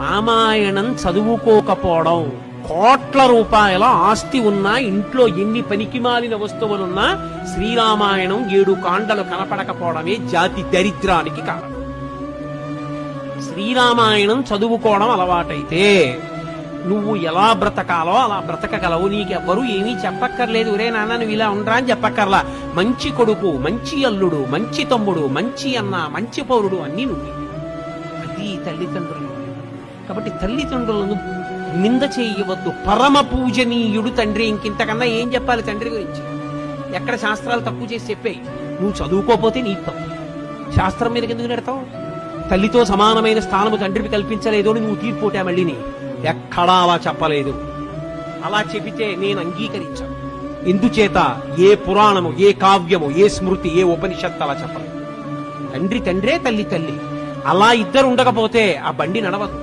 రామాయణం చదువుకోకపోవడం కోట్ల రూపాయల ఆస్తి ఉన్నా ఇంట్లో ఎన్ని పనికిమాలిన వస్తువులున్నా శ్రీరామాయణం ఏడు కాండలు కనపడకపోవడమే జాతి దరిద్రానికి కారణం. శ్రీరామాయణం చదువుకోవడం అలవాటైతే నువ్వు ఎలా బ్రతకాలో అలా బ్రతకగలవు. నీకెవ్వరూ ఏమీ చెప్పక్కర్లేదు. ఒరే నాన్న నువ్వు ఇలా ఉండరా అని చెప్పక్కర్లా. మంచి కొడుకు మంచి అల్లుడు మంచి తమ్ముడు మంచి అన్న మంచి పౌరుడు అన్నీ నువ్వు. అది తల్లిదండ్రులు కాబట్టి తల్లిదండ్రులను నింద చేయవద్దు. పరమ పూజనీయుడు తండ్రి. ఇంకింతకన్నా ఏం చెప్పాలి తండ్రి గురించి? ఎక్కడ శాస్త్రాలు తప్పు చేసి చెప్పాయి? నువ్వు చదువుకోపోతే నీ తప్పు. శాస్త్రం మీద ఎందుకు నెడతావు? తల్లితో సమానమైన స్థానము తండ్రికి కల్పించలేదు అని నువ్వు తీర్పోటా మళ్ళీని. ఎక్కడా అలా చెప్పలేదు. అలా చెబితే నేను అంగీకరించాను. ఎందుచేత ఏ పురాణము ఏ కావ్యము ఏ స్మృతి ఏ ఉపనిషత్తు అలా చెప్పలేదు. తండ్రి తండ్రే తల్లి తల్లి. అలా ఇద్దరు ఉండకపోతే ఆ బండి నడవదు.